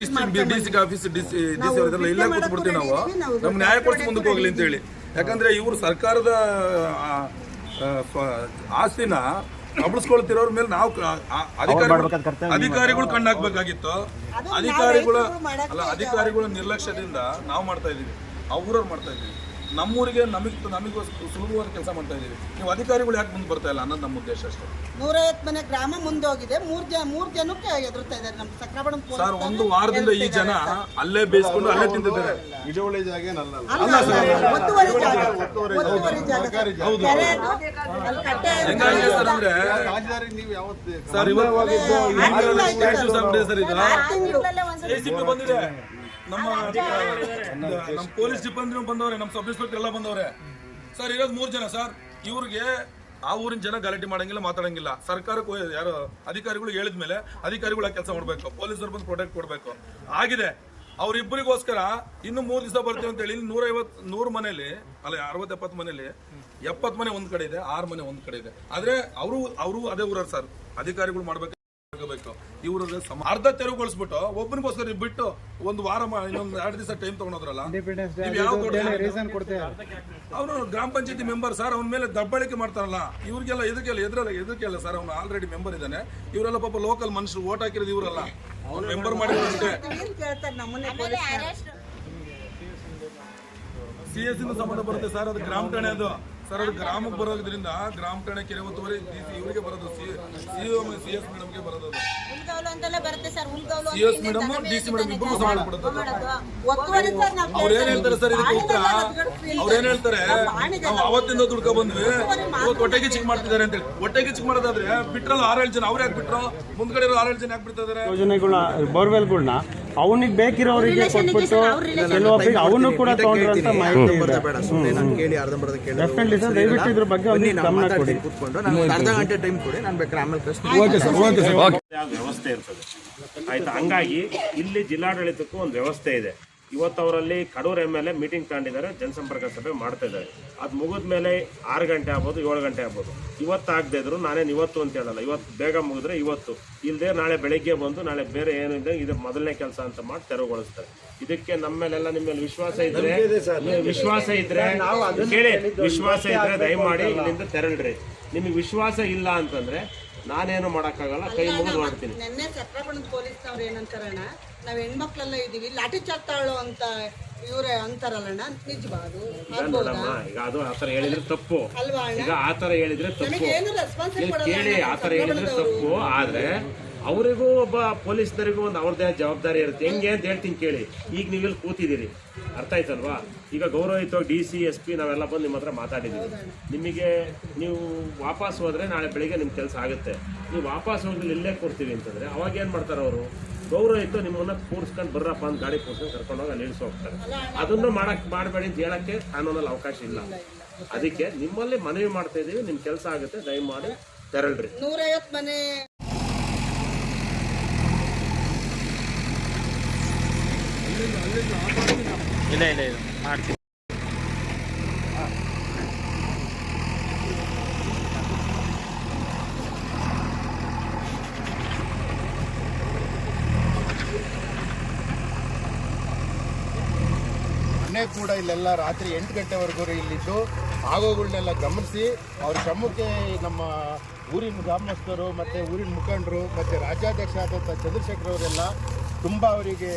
D C office D C D C ಇಲ್ಲೇ ಕೂತ್ಬಿಡ್ತೀವಿ ನಾವು ನಮ್ ನ್ಯಾಯ ಕೊಡಿಸಿ ಮುಂದಕ್ಕೆ ಹೋಗ್ಲಿ ಅಂತ ಹೇಳಿ ಯಾಕಂದ್ರೆ ಇವರು ಸರ್ಕಾರದ ಆಸ್ತಿನ ಕಬಳಿಸ್ಕೊಳ್ತಿರೋರ್ ಮೇಲೆ ನಾವು ಅಧಿಕಾರಿಗಳು ಅಧಿಕಾರಿಗಳು ಕಣ್ಣು ಹಾಕ್ಬೇಕಾಗಿತ್ತು. ಅಧಿಕಾರಿಗಳ ಅಲ್ಲ ಅಧಿಕಾರಿಗಳ ನಿರ್ಲಕ್ಷ್ಯದಿಂದ ನಾವು ಮಾಡ್ತಾ ಇದೀವಿ ಅವ್ರವ್ರು ಮಾಡ್ತಾ ಇದೀವಿ ನಮ್ಮೂರಿಗೆ ನಮಗೆ ನಮಗೂ ಸುಲಭವಾದ ಕೆಲಸ ಮಾಡ್ತಾ ಇದ್ದೀವಿ. ನೀವು ಅಧಿಕಾರಿಗಳು ಯಾಕೆ ಮುಂದೆ ಬರ್ತಾ ಇಲ್ಲ ಅನ್ನೋದು ನಮ್ಮ ಉದ್ದೇಶ ಅಷ್ಟೇ. ನೂರೈವತ್ತು ಮನೆ ಗ್ರಾಮ ಮುಂದೋಗಿದೆ. ಮೂರು ಜನ ಮೂರು ಜನಕ್ಕೆ ಎದುರ್ತಾ ಇದ್ದಾರೆ ನಮ್ಮ ಸಕ್ರಬಣ ಸರ್ ಒಂದು ವಾರದಿಂದ ಈ ಜನ ಅಲ್ಲೇ ಬೇಯಿಸ್ಕೊಂಡು ಅಲ್ಲೇ ತಿಂತಿದ್ದಾರೆ. ಇಳುವಳಿ ಜಾಗ. ಅಂದ್ರೆ ಸರ್ ಸಂಡೆ ಸರ್ ಇದು? ಆರು ಬಂದಿದೆ. ನಮ್ಮ ನಮ್ಮ ಪೊಲೀಸ್ ಸಿಬ್ಬಂದಿ ಬಂದವ್ರೆ ನಮ್ಮ ಸಬ್ ಇನ್ಸ್ಪೆಕ್ಟರ್ ಎಲ್ಲ ಬಂದವ್ರೆ. ಸರ್ ಇರೋದು ಮೂರು ಜನ ಸರ್. ಇವ್ರಿಗೆ ಆ ಊರಿನ ಜನ ಗಲಾಟೆ ಮಾಡಂಗಿಲ್ಲ ಮಾತಾಡಂಗಿಲ್ಲ. ಸರ್ಕಾರಕ್ಕೆ ಯಾರು ಅಧಿಕಾರಿಗಳು ಹೇಳಿದ ಮೇಲೆ ಅಧಿಕಾರಿಗಳು ಕೆಲಸ ಮಾಡಬೇಕು. ಪೊಲೀಸರು ಬಂದು ಪ್ರೊಟೆಕ್ಟ್ ಕೊಡಬೇಕು. ಆಗಿದೆ. ಅವರಿಬ್ಬರಿಗೋಸ್ಕರ ಇನ್ನು ಮೂರು ದಿವಸ ಬರ್ತೀವಿ ಅಂತ ಹೇಳಿ ನೂರೈವತ್ತು ನೂರು ಮನೇಲಿ ಅಲ್ಲ ಅರವತ್ತು ಎಪ್ಪತ್ತು ಮನೇಲಿ ಎಪ್ಪತ್ತು ಮನೆ ಒಂದ್ ಕಡೆ ಇದೆ ಆರು ಮನೆ ಒಂದ್ ಕಡೆ ಇದೆ. ಆದ್ರೆ ಅವರು ಅವರು ಅದೇ ಊರವ್ರು ಸರ್. ಅಧಿಕಾರಿಗಳು ಮಾಡ್ಬೇಕು ಸಮ ಅರ್ಧ ತೆರವುಗೊಳಿಸ್ಬಿಟ್ಟು ಒಬ್ಬನಿಗೋಸ್ಕರ ಬಿಟ್ಟು ಒಂದು ವಾರ ಮಾ- ಇನ್ನೊಂದು ಎರಡು ದಿವಸ ಟೈಮ್ ತಗೊಂಡೋದ್ರಲ್ಲ? ಅವ್ರು ಯಾವ ಅವನು ಗ್ರಾಮ ಪಂಚಾಯತಿ ಮೆಂಬರ್ ಸರ್ ಅವನ ಮೇಲೆ ದಬ್ಬಳಿಕೆ ಮಾಡ್ತಾರಲ್ಲ ಇವ್ರಿಗೆಲ್ಲ ಇದಕ್ಕೆಲ್ಲ ಎದುರಲ್ಲ ಎದಕ್ಕೆಲ್ಲ ಸರ್ ಅವನು ಆಲ್ರೆಡಿ ಮೆಂಬರ್ ಇದ್ದಾನೆ. ಇವರೆಲ್ಲ ಪಾಪ ಲೋಕಲ್ ಮನುಷ್ಯರು ಓಟ್ ಹಾಕಿರೋದು ಇವರಲ್ಲ. ಅವ್ನು ಮೆಂಬರ್ ಮಾಡಿದ್ರು ಅಷ್ಟೇ. ಏನ್ ಕೇಳ್ತಾರೆ ನಮ್ಮನೆ ಪೊಲೀಸ್ ಸಿ ಎಸ್ ಇಂದ ಸಂಬಂಧ ಬರುತ್ತೆ ಸರ್ ಅದು ಗ್ರಾಮ ಠಾಣೆ ಅದು. ಸರ್ ಅದು ಗ್ರಾಮಕ್ಕೆ ಬರೋದ್ರಿಂದ ಗ್ರಾಮ ಠಾಣೆ ಕೆರೆ ಒತ್ತುವರಿ ಇವರಿಗೆ ಬರೋದು ಸಿ ಸಿ ಎಸ್ ಮೇಡಮ್ಗೆ ಬರೋದು C S madam D C madam ಇಬ್ಬರು ಸರ್ ನಾವು ಅವ್ರು ಏನ್ ಹೇಳ್ತಾರೆ ಸರ್ ಇದಕ್ಕೆ ಉತ್ತರ? ಅವ್ರು ಏನ್ ಹೇಳ್ತಾರೆ? ನಾವು ಅವತ್ತಿಂದ ದುಡ್ಕೊ ಬಂದ್ವಿ. ಇವತ್ತು ಹೊಟ್ಟೆಗೆ ಚಿಕ್ ಮಾಡ್ತಿದ್ದಾರೆ ಅಂತ ಹೇಳಿ ಹೊಟ್ಟೆಗೆ ಚಿಕ್ ಮಾಡೋದಾದ್ರೆ ಬಿಟ್ರಲ್ಲ ಆರೇಳು ಜನ ಅವ್ರು ಯಾಕೆ ಬಿಟ್ರು? ಮುಂದ್ಗಡೆ ಇರೋ ಆರೇಳು ಜನ ಯಾಕೆ ಬಿಡ್ತಾ ಇದಾರೆ? ಯೋಜನೆಗಳನ್ನ ಬೋರ್ವೆಲ್ಗಳನ್ನ ಅವನಿಗೆ ಬೇಕಿರೋರಿಗೆ ಕೊಟ್ಬಿಟ್ಟು ಕೆಲವೊಬ್ಬರಿಗೆ ಅವನು ಕೂಡ ತಗೊಂಡ್ರಂತ ಮಾಹಿತಿ ಇದೆ. ಡೆಫಿನೆಟ್ಲಿ ಸರ್ ದಯವಿಟ್ಟು ಇದ್ರ ಬಗ್ಗೆ ಒಂದು ಗಮನ ಕೊಡಿ. ಕೂತ್ಕೊಂಡು. ನಾನು ಅರ್ಧ ಗಂಟೆ ಟೈಮ್ ಕೊಡಿ ನಾನು ಬೇಕಾದ್ರೆ ಆಮೇಲೆ ಕಳಿಸ್ತೀನಿ ಯಾವ್ದು ವ್ಯವಸ್ಥೆ ಇರ್ತದೆ. ಆಯ್ತಾ? ಹಂಗಾಗಿ ಇಲ್ಲಿ ಜಿಲ್ಲಾಡಳಿತಕ್ಕೂ ಒಂದು ವ್ಯವಸ್ಥೆ ಇದೆ. ಇವತ್ತು ಅವರಲ್ಲಿ Kadur M L A meeting ತಗೊಂಡಿದ್ದಾರೆ ಜನಸಂಪರ್ಕ ಸಭೆ ಮಾಡ್ತಾ ಇದ್ದಾರೆ. ಅದು ಮುಗಿದ ಮೇಲೆ ಆರು ಗಂಟೆ ಆಗ್ಬೋದು ಏಳು ಗಂಟೆ ಆಗ್ಬೋದು. ಇವತ್ತು ಆಗದೆ ಇದ್ರು ನಾನೇನು ಇವತ್ತು ಅಂತ ಹೇಳಲ್ಲ. ಇವತ್ತು ಬೇಗ ಮುಗಿದ್ರೆ ಇವತ್ತು. ಇಲ್ಲದೆ ನಾಳೆ ಬೆಳಗ್ಗೆ ಬಂದು ನಾಳೆ ಬೇರೆ ಏನು ಇದೆ ಇದು ಮೊದಲನೇ ಕೆಲಸ ಅಂತ ಮಾಡಿ ತೆರವುಗೊಳಿಸ್ತಾರೆ. ಇದಕ್ಕೆ ನಮ್ಮ ಮೇಲೆಲ್ಲ ನಿಮ್ಮ ಮೇಲೆ ವಿಶ್ವಾಸ ಇದ್ರೆ ವಿಶ್ವಾಸ ಇದ್ರೆ ಕೇಳಿ ವಿಶ್ವಾಸ ಇದ್ರೆ ದಯಮಾಡಿ ಇಲ್ಲಿಂದ ತೆರಳ್ರಿ. ನಿಮಗೆ ವಿಶ್ವಾಸ ಇಲ್ಲ ಅಂತಂದ್ರೆ ನಾನೇನು ಮಾಡೋಕ್ಕಾಗಲ್ಲ ಕೈ ಮುಗಿದು ಮಾಡ್ತೀನಿ ನಾವ್ ಹೆಣ್ಮಕ್ಳೆಲ್ಲ ಇದೀವಿ. ಲಾಠಿ ಚಾರ್ಜ್ ಅಂತ ಇವರೇ ಅಂತಾರಲ್ಲಣ್ಣ ನಿಜವಾ ಅದು ಆಗ್ಬೋದಾ? ನೋಡಮ್ಮ ಈಗ ಅದು ಆತರ ಹೇಳಿದ್ರೆ ತಪ್ಪು. ಅಲ್ವಾ ಈಗ ಆತರ ಹೇಳಿದ್ರೆ ತಪ್ಪು. ರೆಸ್ಪಾನ್ಸ್ ಇಲ್ಲಿ ಕೇಳಿ ಆತರ ಹೇಳಿದ್ರೆ ತಪ್ಪು. ಆದ್ರೆ ಅವರಿಗೂ ಒಬ್ಬ ಪೊಲೀಸ್ನರಿಗೂ ಒಂದು ಅವ್ರದ್ದೇ ಜವಾಬ್ದಾರಿ ಇರುತ್ತೆ. ಹೆಂಗೆ ಅಂತ ಹೇಳ್ತೀನಿ ಕೇಳಿ. ಈಗ ನೀವಿಲ್ಲಿ ಕೂತಿದ್ದೀರಿ. ಅರ್ಥ ಆಯ್ತಲ್ವಾ? ಈಗ ಗೌರವಯುತವಾಗಿ ಡಿ ಸಿ ಎಸ್ ಪಿ ನಾವೆಲ್ಲ ಬಂದು ನಿಮ್ಮ ಹತ್ರ ಮಾತಾಡಿದ್ದೀವಿ. ನಿಮಗೆ ನೀವು ವಾಪಸ್ ಹೋದ್ರೆ ನಾಳೆ ಬೆಳಿಗ್ಗೆ ನಿಮ್ಮ ಕೆಲಸ ಆಗುತ್ತೆ. ನೀವು ವಾಪಸ್ ಹೋಗಿ ಇಲ್ಲೇ ಕೊಡ್ತೀವಿ ಅಂತಂದ್ರೆ ಅವಾಗ ಏನು ಮಾಡ್ತಾರೆ ಅವರು? ಗೌರವಯುತ ನಿಮ್ಮನ್ನ ಕೂರ್ಸ್ಕೊಂಡು ಬರ್ರಪ್ಪ ಅಂತ ಗಾಡಿ ಕೂರ್ಸ್ಕೊಂಡು ಕರ್ಕೊಂಡೋಗಿ ಅಲ್ಲಿ ಇಳಿಸಿ ಹೋಗ್ತಾರೆ. ಅದನ್ನು ಮಾಡಕ್ ಮಾಡಬೇಡಿ ಅಂತ ಹೇಳಕ್ಕೆ ಕಾನೂನಲ್ಲಿ ಅವಕಾಶ ಇಲ್ಲ. ಅದಕ್ಕೆ ನಿಮ್ಮಲ್ಲಿ ಮನವಿ ಮಾಡ್ತಾ ಇದೀವಿ ನಿಮ್ಮ ಕೆಲಸ ಆಗುತ್ತೆ ದಯಮಾಡಿ ತೆರಳ್ರಿ. ನೂರೈವತ್ತು ಮನೆ. ಇಲ್ಲ ಇಲ್ಲ ಇಲ್ಲ ಮಾಡ್ತೀನಿ. ಮೊನ್ನೆ ಕೂಡ ಇಲ್ಲೆಲ್ಲ ರಾತ್ರಿ ಎಂಟು ಗಂಟೆವರೆಗೂ ಇಲ್ಲಿದ್ದು. ಆಗೋಗಳನ್ನೆಲ್ಲ ಗಮನಿಸಿ, ಅವ್ರ ಶ್ರಮಕ್ಕೆ ನಮ್ಮ ಊರಿನ ಗ್ರಾಮಸ್ಥರು ಮತ್ತು ಊರಿನ ಮುಖಂಡರು ಮತ್ತು ರಾಜ್ಯಾಧ್ಯಕ್ಷ ಆದಂಥ ಚಂದ್ರಶೇಖರ್ ಅವರೆಲ್ಲ ತುಂಬ ಅವರಿಗೆ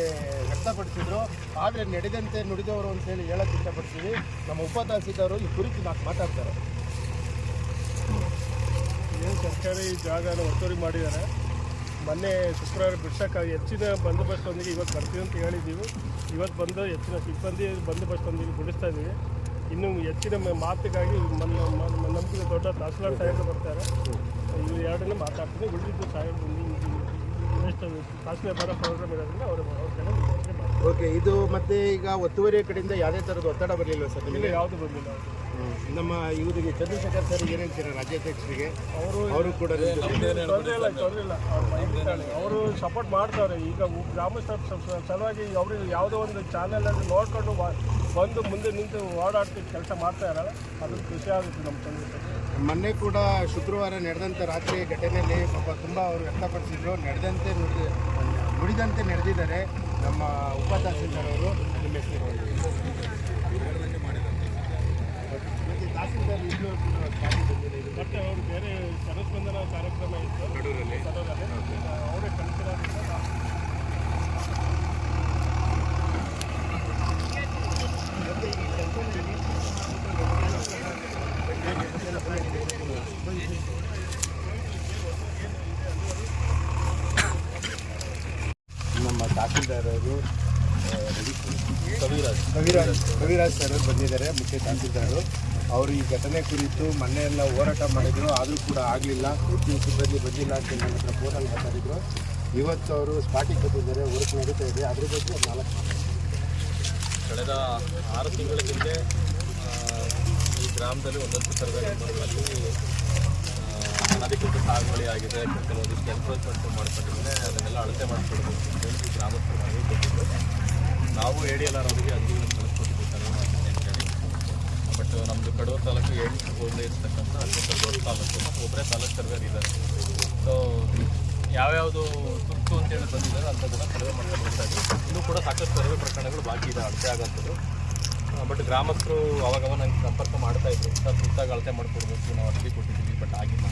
ವ್ಯಕ್ತಪಡಿಸಿದ್ರು. ಆದರೆ ನಡೆದಂತೆ ನುಡಿದವರು ಅಂತೇಳಿ ಹೇಳಕ್ಕೆ ಇಷ್ಟಪಡ್ತೀವಿ. ನಮ್ಮ ಉಪದಾಸಿದವರು ಈ ಕುರಿತು ನಾಲ್ಕು ಮಾತಾಡ್ತಾರೆ. ಏನು ಸರ್ಕಾರಿ ಜಾಗನ ಒತ್ತುವರಿ ಮಾಡಿದ್ದಾರೆ? ಮೊನ್ನೆ ಶುಕ್ರವಾರ ಬಿಡ್ಸೋಕ್ಕಾಗಿ ಹೆಚ್ಚಿನ ಬಂದೋಬಸ್ತೊಂದಿಗೆ ಇವತ್ತು ಬರ್ತೀವಿ ಅಂತ ಹೇಳಿದ್ದೀವಿ. ಇವತ್ತು ಬಂದು ಹೆಚ್ಚಿನ ಸಿಬ್ಬಂದಿ ಬಂದೋಬಸ್ತೊಂದಿಗೆ ಬಿಡಿಸ್ತಾ ಇದ್ದೀವಿ ಇನ್ನು ಹೆಚ್ಚಿನ ಮಾತಿಗಾಗಿ ನಂಬಿಕೆ ದೊಡ್ಡ ತಹಸೀಲ್ದಾರ್ ಸಾಹೇಬರು ಬರ್ತಾರೆ. ಇವ್ರು ಎರಡನ್ನೂ ಮಾತಾಡ್ತೀನಿ. ಉಳಿದಿದ್ದು ಸಾಹೇಬ್ ತಹಸೀಲ್ದಾರ್ ಬರೋ ಪ್ರೋಗ್ರಾಮ್ ಇರೋದ್ರಿಂದ ಅವರು ಓಕೆ ಇದು ಮತ್ತೆ ಈಗ ಒತ್ತುವರಿ ಕಡೆಯಿಂದ ಯಾವುದೇ ಥರದ ಒತ್ತಡ ಬರಲಿಲ್ಲ ಸರ್ ಇಲ್ಲ ಯಾವುದು ಬಂದಿಲ್ಲ. ನಮ್ಮ ಇವರಿಗೆ ಚಂದ್ರಶೇಖರ್ ಸರ್ ಏನಂತೀರ ರಾಜ್ಯಾಧ್ಯಕ್ಷರಿಗೆ ಅವರು ಅವರು ಕೂಡ ನಿಮ್ ಜೊತೆ ತೊಂದರೆ ಇಲ್ಲ ತೊಂದರೆ ಇಲ್ಲ. ಅವರು ಸಪೋರ್ಟ್ ಮಾಡ್ತಾರೆ. ಈಗ ಗ್ರಾಮಸ್ಥರ ಸಲುವಾಗಿ ಅವ್ರಿಗೆ ಯಾವುದೋ ಒಂದು ಚಾನೆಲ್ ಅಲ್ಲಿ ನೋಡ್ಕೊಂಡು ಬಂದು ಮುಂದೆ ನಿಂತು ಓಡಾಡ್ತಿ ಕೆಲಸ ಮಾಡ್ತಾ ಇರಲ್ಲ ಅದು ಖುಷಿ ಆಗುತ್ತೆ ನಮ್ಮ ಚಂದ್ರಶೇಖರ್ ಮೊನ್ನೆ ಕೂಡ ಶುಕ್ರವಾರ ನಡೆದಂಥ ರಾತ್ರಿ ಘಟನೆಯಲ್ಲಿ ಪಾಪ ತುಂಬ ಅವರು ವ್ಯಕ್ತಪಡಿಸಿದ್ರು. ನಡೆದಂತೆ ಮುಡಿದಂತೆ ನುಡಿದಂತೆ ನಡೆದಿದ್ದಾರೆ ನಮ್ಮ ಉಪ ತಹಸೀಲ್ದಾರ್ ಅವರು. ನಿಮ್ಮ ಹೆಸರು ತಹಸೀಲ್ದಾರ್ ಇದು ಮತ್ತೆ ಅವರು ಬೇರೆ ಜನಸ್ಪಂದನ ಕಾರ್ಯಕ್ರಮ ಇತ್ತು ಕಡೂರಲ್ಲಿ ಅವರೇ ನಾವು ನಮ್ಮ ತಹಸೀಲ್ದಾರರು ಕವಿರಾಜ್ ಕವಿರಾಜ್ ಕವಿರಾಜ್ ಸರ್ ಬಂದಿದ್ದಾರೆ, ಮುಖ್ಯ ತಹಸೀಲ್ದಾರು ಅವರು ಈ ಘಟನೆ ಕುರಿತು ಮೊನ್ನೆ ಎಲ್ಲ ಹೋರಾಟ ಮಾಡಿದ್ರು, ಆದರೂ ಕೂಡ ಆಗಲಿಲ್ಲ. ಉದ್ಯೋಗ ಸಿಬ್ಬಂದಿ ಬಂದಿಲ್ಲ ಅಂತ ನನ್ನ ಹತ್ರ ಫೋನಲ್ಲಿ ಮಾತಾಡಿದರು. ಇವತ್ತು ಅವರು ಸ್ಪಾಟಿಗೆ ಬಂದಿದ್ದಾರೆ ವರ್ಕ್ ನಡೀತಾ ಇದೆ. ಅದ್ರ ಬಗ್ಗೆ ನಾಲ್ಕು. ಕಳೆದ ಆರು ತಿಂಗಳ ಹಿಂದೆ ಈ ಗ್ರಾಮದಲ್ಲಿ ಒಂದಷ್ಟು ಸರ್ವೆ ನಂಬರ್ಗಳಲ್ಲಿ ಅನಧಿಕೃತ ಸಾಗುವಳಿ ಆಗಿದೆ. ಕೆಲವೊಂದಿಷ್ಟು ಎನ್ಕ್ರೋಚ್ಮೆಂಟ್ ಮಾಡ್ಕೊಂಡಿದ್ರೆ ಅದನ್ನೆಲ್ಲ ಅಳತೆ ಮಾಡಿಕೊಡ್ಬೇಕು ಅಂತ ಹೇಳಿ ಗ್ರಾಮಸ್ಥರು ಮನವಿ ನಾವು ಎ ಡಿ ಎಲ್ ಆರ್ ಅವರಿಗೆ ಅರ್ಜಿಗಳನ್ನು ಕಳಿಸ್ಕೊಟ್ಟಿದ್ದು ಸರ್ವೆ ಮಾಡ್ತೀನಿ ಅಂತ ಹೇಳಿ ಬಟ್ ನಮ್ಮದು ಕಡೂರು ತಾಲೂಕು ಎಂಟು ಹೋಗಲೇ ಇರ್ತಕ್ಕಂಥ ಅತ್ಯಂತ ದೊಡ್ಡ ತಾಲೂಕು. ಒಬ್ಬರೇ ತಾಲೂಕು ಸರ್ವೇರ್ ಇದ್ದಾರೆ. ಸೊ ಯಾವ್ಯಾವುದು ತುರ್ತು ಅಂತೇಳಿ ಬಂದಿದ್ದಾರೆ ಅಂಥದ್ದನ್ನು ಸರ್ವೆ ಮಾಡ್ಕೊಂಡು ಹೋಗ್ತಾ ಇದ್ದೀವಿ. ಇನ್ನೂ ಕೂಡ ಸಾಕಷ್ಟು ಸರ್ವೆ ಪ್ರಕರಣಗಳು ಬಾಕಿ ಇದೆ ಅಳತೆ ಆಗೋಂಥದ್ದು. ಬಟ್ ಗ್ರಾಮಸ್ಥರು ಅವಾಗವಾಗ ನಂಗೆ ಸಂಪರ್ಕ ಮಾಡ್ತಾ ಇದ್ರು. ಸರ್ ಸುತ್ತಾಗ ಅಳತೆ ಮಾಡಿಕೊಡ್ಬೇಕು ನಾವು ಅರ್ಜಿ ಕೊಟ್ಟಿದ್ದೀವಿ ಬಟ್ ಆಗಿಲ್ಲ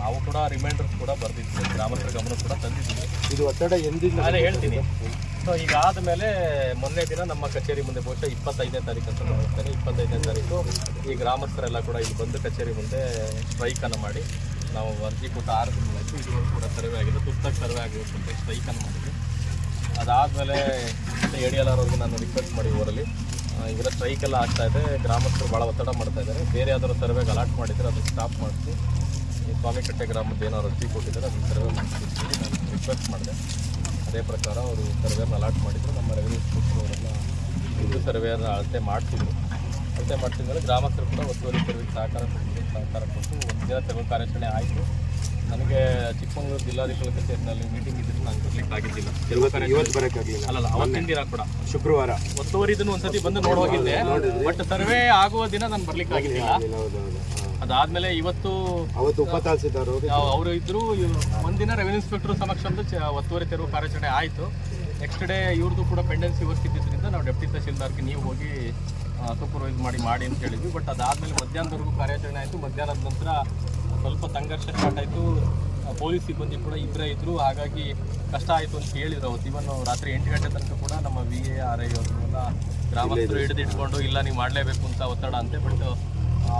ನಾವು ಕೂಡ ರಿಮೈಂಡರ್ಸ್ ಕೂಡ ಬರ್ದಿದ್ವಿ ಗ್ರಾಮಸ್ಥರ ಗಮನ ಕೂಡ ತಂದಿದ್ದೀವಿ. ಇದು ಒತ್ತಡ ಎಂದಿದ್ದು ನಾನೇ ಹೇಳ್ತೀನಿ. ಸೊ ಈಗ ಆದಮೇಲೆ ಮೊನ್ನೆ ದಿನ ನಮ್ಮ ಕಚೇರಿ ಮುಂದೆ ಬಹುಶಃ ಇಪ್ಪತ್ತೈದನೇ ತಾರೀಕು ಅಂತ ನೋಡ್ತೇನೆ ಇಪ್ಪತ್ತೈದನೇ ತಾರೀಕು ಈ ಗ್ರಾಮಸ್ಥರೆಲ್ಲ ಕೂಡ ಇಲ್ಲಿ ಬಂದು ಕಚೇರಿ ಮುಂದೆ ಸ್ಟ್ರೈಕನ್ನು ಮಾಡಿ ನಾವು ಅರ್ಜಿ ಕೊಟ್ಟು ಆರು ತಿಂಗಳಾಯಿತು ಇದುವರೆಗೂ ಕೂಡ ಸರ್ವೆ ಆಗಿದೆ. ತುರ್ತಾಗಿ ಸರ್ವೆ ಆಗಬೇಕು ಅಂತ ಸ್ಟ್ರೈಕನ್ನು ಮಾಡಿದ್ವಿ. ಅದಾದಮೇಲೆ ಎ ಡಿ ಎಲ್ ಆರ್ ನಾನು ರಿಕ್ವೆಸ್ಟ್ ಮಾಡಿ ಊರಲ್ಲಿ. ಈಗ ಸ್ಟ್ರೈಕ್ ಎಲ್ಲ ಆಗ್ತಾ ಇದೆ. ಗ್ರಾಮಸ್ಥರು ಭಾಳ ಒತ್ತಡ ಮಾಡ್ತಾ ಇದ್ದಾರೆ. ಬೇರೆ ಯಾವ್ದಾದ್ರು ಸರ್ವೆಗೆ ಅಲಾಟ್ ಮಾಡಿದರೆ ಅದನ್ನು ಸ್ಟಾಪ್ ಮಾಡಿಸಿ. ಸ್ವಾಮಿಕಟ್ಟೆ ಗ್ರಾಮದ ಏನಾದ್ರು ಅರ್ಜಿ ಕೊಟ್ಟಿದ್ದಾರೆ, ಅದನ್ನು ಸರ್ವೆ ಮಾಡಿಸಿ ನಾನು ರಿಕ್ವೆಸ್ಟ್ ಮಾಡಿದೆ. ಅದೇ ಪ್ರಕಾರ ಅವರು ಸರ್ವೇರ್ನ ಅಲಾಟ್ ಮಾಡಿದ್ರು. ನಮ್ಮ ರೆವಿನ್ಯೂ ಅವರೆಲ್ಲ ಇದು ಸರ್ವೇರ್ನ ಅಳತೆ ಮಾಡ್ತಿದ್ರು. ಅಳತೆ ಮಾಡ್ತಿದ್ಮೇಲೆ ಗ್ರಾಮಸ್ಥರು ಕೂಡ ಒತ್ತುವರಿ ಸರ್ವಿಗೆ ಸಹಕಾರ ಸಹಕಾರ ಕೊಟ್ಟು ಒಂದು ದಿನ ತೆರವು ಕಾರ್ಯಾಚರಣೆ ಆಯಿತು. ನನಗೆ ಚಿಕ್ಕಮಗಳೂರು ಜಿಲ್ಲಾಧಿಕಾರಿ ಕಚೇರಿನಲ್ಲಿ ಮೀಟಿಂಗ್ ಇದ್ದರೆ ನಾನು ಬರ್ಲಿಕ್ಕೆ ಆಗಿದ್ದಿಲ್ಲ ಇವತ್ತು ಬರೋಕ್ಕಾಗಲಿಲ್ಲ. ಅಲ್ಲ ಅವತ್ತಿನ ದಿನ ಕೂಡ. ಶುಕ್ರವಾರ. ಒತ್ತುವರಿ ಇದನ್ನು ಒಂದ್ಸತಿ ಬಂದು ನೋಡಿ ಹೋಗಿದ್ದೆ ಬಟ್ ಸರ್ವೆ ಆಗುವ ದಿನ ನಾನು ಬರ್ಲಿಕ್ಕೆ ಆಗಿದ್ದಿಲ್ಲ ಅದಾದ್ಮೇಲೆ ಇವತ್ತು ಅವತ್ತು ಉಪ ತಹಸೀಲ್ದಾರ್ ಅವರು ಇದ್ರು ಒಂದಿನ ರೆವಿನ್ಯೂ ಇನ್ಸ್ಪೆಕ್ಟರ್ ಸಮಕ್ಷಮದ ಚ- ಒತ್ತುವರಿ ತೆರವು ಕಾರ್ಯಾಚರಣೆ ಆಯಿತು. ನೆಕ್ಸ್ಟ್ ಡೇ ಇವ್ರದ್ದು ಕೂಡ ಪೆಂಡೆನ್ಸಿ ವರ್ಕ್ ಇದ್ದಿದ್ದರಿಂದ ನಾವು ಡೆಪ್ಟಿ ತಹಸೀಲ್ದಾರ್ಗೆ ನೀವು ಹೋಗಿ ಸೂಪರ್ವೈಸ್ ಮಾಡಿ ಮಾಡಿ ಅಂತ ಹೇಳಿದ್ವಿ. ಬಟ್ ಅದಾದಮೇಲೆ ಮಧ್ಯಾಹ್ನದವರೆಗೂ ಕಾರ್ಯಾಚರಣೆ ಆಯಿತು. ಮಧ್ಯಾಹ್ನದ ನಂತರ ಸ್ವಲ್ಪ ಸಂಘರ್ಷ ಸ್ಟಾರ್ಟ್ ಆಯಿತು. ಪೊಲೀಸ್ ಸಿಬ್ಬಂದಿ ಕೂಡ ಇಬ್ಬರೇ ಇದ್ದರು ಹಾಗಾಗಿ ಕಷ್ಟ ಆಯಿತು ಅಂತ ಹೇಳಿದ್ರು ಅವತ್ತು. ಇವನ್ ರಾತ್ರಿ ಎಂಟು ಗಂಟೆ ತನಕ ಕೂಡ ನಮ್ಮ ವಿ ಎ ಆರ್ ಐ ಅವ್ರನ್ನೆಲ್ಲ ಗ್ರಾಮಸ್ಥರು ಹಿಡಿದಿಟ್ಕೊಂಡು ಇಲ್ಲ ನೀವು ಮಾಡಲೇಬೇಕು ಅಂತ ಒತ್ತಡ ಅಂತೆ. ಬಟ್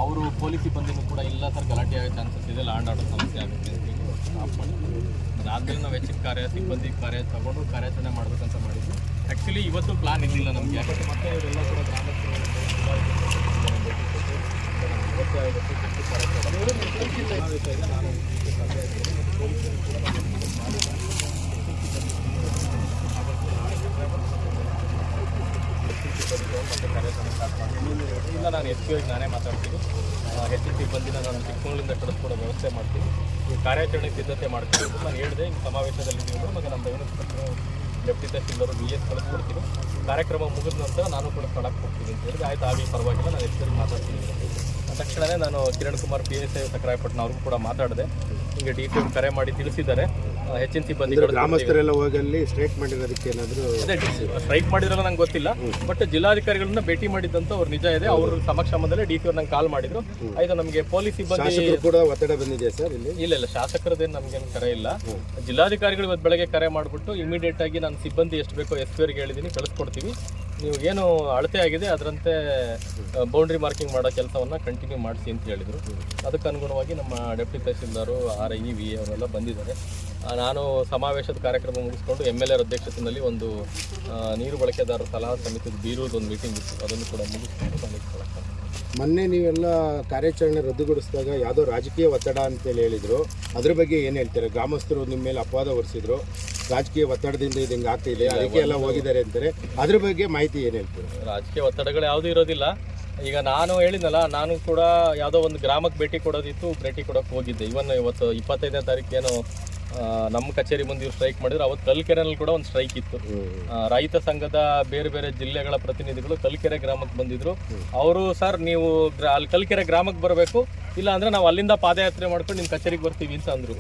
ಅವರು ಪೊಲೀಸ್ ಸಿಬ್ಬಂದಿನೂ ಕೂಡ ಇಲ್ಲ ಸರ್ ಗಲಾಟೆ ಆಗೋ ಚಾನ್ಸಸ್ ಇದೆ. ಲ್ಯಾಂಡ್ ಆರ್ಡರ್ ಸಮಸ್ಯೆ ಆಗುತ್ತೆ ಅಂತ ಹೇಳಿ ಸ್ಟಾಪ್ ಮಾಡಿದ್ರು. ಅದಾದ್ಮೇಲೆ ನಾವು ಹೆಚ್ಚಿನ ಕಾರ್ಯ ಸಿಬ್ಬಂದಿ ಕಾರ್ಯ ತಗೊಂಡು ಕಾರ್ಯಾಚರಣೆ ಮಾಡಬೇಕಂತ ಮಾಡಿದ್ವಿ. ಆ್ಯಕ್ಚುಲಿ ಇವತ್ತು ಪ್ಲಾನ್ ಇರಲಿಲ್ಲ ನಮಗೆ. ಯಾಕಂದರೆ ಮತ್ತೆ ಇವರೆಲ್ಲ ಕೂಡ ಗ್ರಾಮಸ್ಥರು ಇಲ್ಲ, ನಾನು ಎಸ್ ಪಿ ನಾನೇ ಮಾತಾಡ್ತೀನಿ. ಹೆಚ್ಚಿನ ಬಂದಿನ ನಾನು ಚಿಕ್ಕಮಗಳೂರಿಂದ ಕಳಿಸ್ಕೊಡೋ ವ್ಯವಸ್ಥೆ ಮಾಡ್ತೀನಿ. ಈ ಕಾರ್ಯಾಚರಣೆ ಸಿದ್ಧತೆ ಮಾಡ್ತೀನಿ. ನಾನು ಹೇಳಿದೆ, ಈ ಸಮಾವೇಶದಲ್ಲಿ ಇದ್ದೀವಿ ಮತ್ತು ನಮ್ಮ inspector deputy tahsildar B S ಕಳಿಸ್ಕೊಡ್ತೀನಿ. ಕಾರ್ಯಕ್ರಮ ಮುಗಿದ ನಂತರ ನಾನು ಕೂಡ ಸ್ಥಳಕ್ಕೆ ಹೋಗ್ತೀನಿ ಅಂತ ಹೇಳಿದ್ರೆ ಆಯ್ತು ಆಗಿ ಪರವಾಗಿಲ್ಲ, ನಾನು ಎಸ್ ಮಾತಾಡ್ತೀನಿ ಅಂತ. ತಕ್ಷಣವೇ ನಾನು Kiran Kumar P S I Sakrayapatna ಅವ್ರಿಗೂ ಕೂಡ ಮಾತಾಡಿದೆ. ಹಿಂಗೆ ಡಿ ಸಿ ಕರೆ ಮಾಡಿ ತಿಳಿಸಿದ್ದಾರೆ. ಹೆಚ್ಚಿನ ಸಿಬ್ಬಂದಿ ಗ್ರಾಮಸ್ಥರೆಲ್ಲ ಹೋಗಿ ಅಲ್ಲಿ ಸ್ಟ್ರೈಕ್ ಮಾಡಿರೋದಕ್ಕೆ ಏನಾದರೂ ಅದೇ ಸ್ಟ್ರೈಕ್ ಮಾಡಿದ್ರಲ್ಲ ನಂಗೆ ಗೊತ್ತಿಲ್ಲ. ಬಟ್ ಜಿಲ್ಲಾಧಿಕಾರಿಗಳನ್ನ ಭೇಟಿ ಮಾಡಿದ್ದಂತ ಅವ್ರು ನಿಜ ಇದೆ. ಅವ್ರ ಸಮಕ್ಷಮದಲ್ಲಿ ಡಿ ಸಿ ಅವ್ರು ನಂಗೆ ಕಾಲ್ ಮಾಡಿದ್ರು. ಆಯ್ತು ನಮಗೆ ಪೊಲೀಸ್ ಸಿಬ್ಬಂದಿ ಕೂಡ ಒತ್ತಡ ಬಂದಿದೆ ಸರ್ ಇಲ್ಲಿ? ಇಲ್ಲ ಇಲ್ಲ ಶಾಸಕರದೇನು ನಮ್ಗೇನು ಕರೆ ಇಲ್ಲ. ಜಿಲ್ಲಾಧಿಕಾರಿಗಳು ಇವತ್ತು ಬೆಳಗ್ಗೆ ಕರೆ ಮಾಡಿಬಿಟ್ಟು ಇಮಿಡಿಯೇಟ್ ಆಗಿ ನಾನು ಸಿಬ್ಬಂದಿ ಎಷ್ಟು ಬೇಕೋ ಎಸ್ ಪಿ ಅವ್ರಿಗೆ ಹೇಳಿದ್ದೀನಿ ಕಳಿಸ್ಕೊಡ್ತೀವಿ. ನೀವು ಏನು ಅಳತೆ ಆಗಿದೆ, ಅದರಂತೆ ಬೌಂಡ್ರಿ ಮಾರ್ಕಿಂಗ್ ಮಾಡೋ ಕೆಲಸವನ್ನು ಕಂಟಿನ್ಯೂ ಮಾಡಿಸಿ ಅಂತ ಹೇಳಿದರು. ಅದಕ್ಕೆ ಅನುಗುಣವಾಗಿ ನಮ್ಮ deputy tahsildar R I V ಅವರೆಲ್ಲ ಬಂದಿದ್ದಾರೆ. ನಾನು ಸಮಾವೇಶದ ಕಾರ್ಯಕ್ರಮ ಮುಗಿಸ್ಕೊಂಡು ಎಂ ಎಲ್ ಎರ್ ಅಧ್ಯಕ್ಷತೆಯಲ್ಲಿ ಒಂದು ನೀರು ಬಳಕೆದಾರರ ಸಲಹಾ ಸಮಿತಿ ಬೀರುವುದೊಂದು ಮೀಟಿಂಗ್ ಇತ್ತು. ಅದನ್ನು ಕೂಡ ಮುಗಿಸ್ಕೊಂಡು ಬಂದಿಟ್ಕೊಳ್ಳೋಕ್ಕೆ ಮೊನ್ನೆ ನೀವೆಲ್ಲ ಕಾರ್ಯಾಚರಣೆ ರದ್ದುಗೊಳಿಸಿದಾಗ ಯಾವುದೋ ರಾಜಕೀಯ ಒತ್ತಡ ಅಂತೇಳಿ ಹೇಳಿದ್ರು. ಅದ್ರ ಬಗ್ಗೆ ಏನು ಹೇಳ್ತಾರೆ? ಗ್ರಾಮಸ್ಥರು ನಿಮ್ಮ ಮೇಲೆ ಅಪವಾದ ಹೊರಿಸಿದ್ರು. ರಾಜಕೀಯ ಒತ್ತಡದಿಂದ ಇದು ಹಿಂಗೆ ಆಗ್ತಿದೆ. ಅದಕ್ಕೆ ಎಲ್ಲ ಹೋಗಿದ್ದಾರೆ ಅಂತಾರೆ. ಅದ್ರ ಬಗ್ಗೆ ಮಾಹಿತಿ ಏನು ಹೇಳ್ತಾರೆ? ರಾಜಕೀಯ ಒತ್ತಡಗಳು ಯಾವುದೂ ಇರೋದಿಲ್ಲ. ಈಗ ನಾನು ಹೇಳಿದ್ನಲ್ಲ ನಾನು ಕೂಡ ಯಾವುದೋ ಒಂದು ಗ್ರಾಮಕ್ಕೆ ಭೇಟಿ ಕೊಡೋದಿತ್ತು ಭೇಟಿ ಕೊಡೋಕ್ಕೆ ಹೋಗಿದ್ದೆ. ಇವನ್ ಇವತ್ತು ಇಪ್ಪತ್ತೈದನೇ ತಾರೀಕು ಏನು ನಮ್ಮ ಕಚೇರಿ ಮುಂದೆ ಇವ್ರು ಸ್ಟ್ರೈಕ್ ಮಾಡಿದ್ರು. ಅವತ್ತು ಕಲ್ಕೆರೆನಲ್ಲಿ ಕೂಡ ಒಂದು ಸ್ಟ್ರೈಕ್ ಇತ್ತು. ರೈತ ಸಂಘದ ಬೇರೆ ಬೇರೆ ಜಿಲ್ಲೆಗಳ ಪ್ರತಿನಿಧಿಗಳು ಕಲ್ಕೆರೆ ಗ್ರಾಮಕ್ಕೆ ಬಂದಿದ್ರು. ಅವರು ಸರ್ ನೀವು ಅಲ್ಲಿ ಕಲ್ಕೆರೆ ಗ್ರಾಮಕ್ಕೆ ಬರಬೇಕು. ಇಲ್ಲ ಅಂದ್ರೆ ನಾವು ಅಲ್ಲಿಂದ ಪಾದಯಾತ್ರೆ ಮಾಡ್ಕೊಂಡು ನಿಮ್ಮ ಕಚೇರಿಗೆ ಬರ್ತೀವಿ ಅಂತ ಅಂದ್ರು.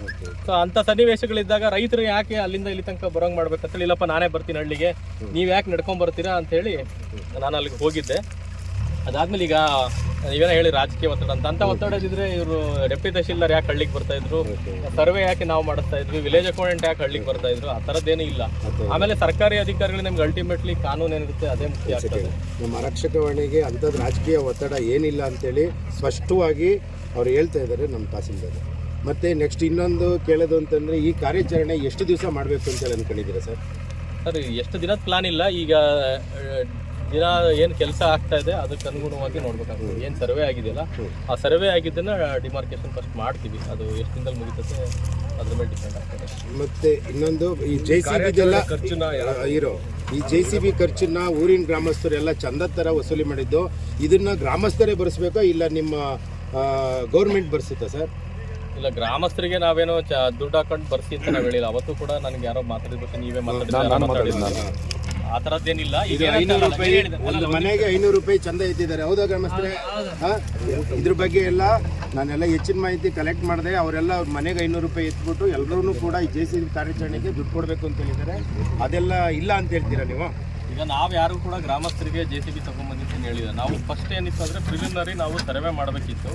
ಸೊ ಅಂತ ಸನ್ನಿವೇಶಗಳಿದ್ದಾಗ ರೈತರು ಯಾಕೆ ಅಲ್ಲಿಂದ ಇಲ್ಲಿ ತನಕ ಬರೋಂಗ್ ಮಾಡ್ಬೇಕಂತೇಳಿ ಇಲ್ಲಪ್ಪ ನಾನೇ ಬರ್ತೀನಿ ಹಳ್ಳಿಗೆ. ನೀವು ಯಾಕೆ ನಡ್ಕೊಂಡ್ ಬರ್ತೀರಾ? ಅಂತ ಹೇಳಿ ನಾನು ಅಲ್ಲಿಗೆ ಹೋಗಿದ್ದೆ. ಅದಾದ್ಮೇಲೆ ಈಗ ನೀವೇನೋ ಹೇಳಿ ರಾಜಕೀಯ ಒತ್ತಡ ಅಂತ. ಅಂತ ಒತ್ತಡ ಇದ್ರೆ ಇವರು ಡೆಪ್ಟಿ ತಹಶೀಲ್ದಾರ್ ಯಾಕೆ ಹಳ್ಳಿಗೆ ಬರ್ತಾ ಇದ್ರು? ಸರ್ವೆ ಯಾಕೆ ನಾವು ಮಾಡಿಸ್ತಾ ಇದ್ವಿ? ವಿಲೇಜ್ ಅಕೌಂಟೆಂಟ್ ಯಾಕೆ ಹಳ್ಳಿಗೆ ಬರ್ತಾ ಇದ್ರು? ಆ ಥರದ್ದೇನೂ ಇಲ್ಲ. ಆಮೇಲೆ ಸರ್ಕಾರಿ ಅಧಿಕಾರಿಗಳು ನಿಮ್ಗೆ ಅಲ್ಟಿಮೇಟ್ಲಿ ಕಾನೂನು ಏನಿರುತ್ತೆ ಅದೇ ಮುಖ್ಯ ಆಗ್ತದೆ. ನಮ್ಮ ಆರಕ್ಷಕವಾಣಿಗೆ ಅಂಥದ್ದು ರಾಜಕೀಯ ಒತ್ತಡ ಏನಿಲ್ಲ ಅಂತೇಳಿ ಸ್ಪಷ್ಟವಾಗಿ ಅವ್ರು ಹೇಳ್ತಾ ಇದ್ದಾರೆ ನಮ್ಮ ತಹಸೀಲ್ದಾರ್. ಮತ್ತೆ ನೆಕ್ಸ್ಟ್ ಇನ್ನೊಂದು ಕೇಳೋದು ಅಂತಂದ್ರೆ ಈ ಕಾರ್ಯಾಚರಣೆ ಎಷ್ಟು ದಿವಸ ಮಾಡಬೇಕು ಅಂತೇಳಿ ಅನ್ಕೊಂಡಿದ್ದೀರಾ ಸರ್? ಸರ್ ಎಷ್ಟು ದಿನದ ಪ್ಲಾನ್ ಇಲ್ಲ. ಈಗ ದಿನ ಏನು ಕೆಲಸ ಆಗ್ತಾ ಇದೆ ಅದಕ್ಕೆ ಅನುಗುಣವಾಗಿ ನೋಡ್ಬೇಕಾಗ್ತದೆ. ಏನು ಸರ್ವೆ ಆಗಿದೆಯಲ್ಲ ಆ ಸರ್ವೆ ಆಗಿದ್ದನ್ನ ಡಿಮಾರ್ಕೇಶನ್ ಫಸ್ಟ್ ಮಾಡ್ತೀವಿ. ಅದು ಎಷ್ಟು ದಿನದಲ್ಲಿ ಮುಗಿತದೆ ಅದ್ರ ಮೇಲೆ ಡಿಪೆಂಡ್ ಆಗ್ತದೆ. ಮತ್ತೆ ಇನ್ನೊಂದು ಈ ಜೆ ಸಿ ಬಿದೆಲ್ಲ ಇರೋ ಈ ಜೆ ಸಿ ಬಿ ಖರ್ಚನ್ನ ಊರಿನ ಗ್ರಾಮಸ್ಥರು ಎಲ್ಲ ಚಂದದ ಥರ ವಸೂಲಿ ಮಾಡಿದ್ದು ಇದನ್ನ ಗ್ರಾಮಸ್ಥರೇ ಬರ್ಸ್ಬೇಕಾ ಇಲ್ಲ ನಿಮ್ಮ ಗೌರ್ಮೆಂಟ್ ಬರ್ಸುತ್ತಾ ಸರ್? ಇಲ್ಲ ಗ್ರಾಮಸ್ಥರಿಗೆ ನಾವೇನೋ ಚ- ದುಡ್ಡು ಹಾಕೊಂಡು ಬರ್ಸಿ ಅಂತ ನಾವು ಹೇಳಿಲ್ಲ. ಅವತ್ತು ಕೂಡ ನನಗೆ ಯಾರೋ ಮಾತಾಡಿದ್ಬೇಕು ನೀವೇ ಮಾತಾಡಿದ್ರೆ ಆ ಈಗ ಇದು ಐನೂರು ರೂಪಾಯಿ ಒಂದು ಮನೆಗೆ ಐನೂರು ರೂಪಾಯಿ ಚಂದ ಎತ್ತಿದ್ದಾರೆ ಹೌದಾ ಗ್ರಾಮಸ್ಥರೇ? ಇದ್ರ ಬಗ್ಗೆ ಎಲ್ಲ ನಾನೆಲ್ಲ ಹೆಚ್ಚಿನ ಮಾಹಿತಿ ಕಲೆಕ್ಟ್ ಮಾಡಿದೆ ಅವರೆಲ್ಲ ಅವ್ರ ಮನೆಗೆ ಐನೂರು ರೂಪಾಯಿ ಎತ್ಬಿಟ್ಟು ಎಲ್ಲರೂ ಕೂಡ ಈ ಜೆ ಸಿ ಬಿ ಕಾರ್ಯಾಚರಣೆಗೆ ದುಡ್ಡು ಕೊಡಬೇಕು ಅಂತ ಹೇಳಿದ್ದಾರೆ. ಅದೆಲ್ಲ ಇಲ್ಲ ಅಂತ ಹೇಳ್ತೀರಾ ನೀವು? ಈಗ ನಾವು ಯಾರು ಕೂಡ ಗ್ರಾಮಸ್ಥರಿಗೆ ಜೆ ಸಿ ಬಿ ಅಂತ ಹೇಳಿದೆ ನಾವು ಫಸ್ಟ್ ಏನಿತ್ತು ಅಂದರೆ ಪ್ರಿಲಿಮಿನರಿ ನಾವು ಸರ್ವೆ ಮಾಡಬೇಕಿತ್ತು.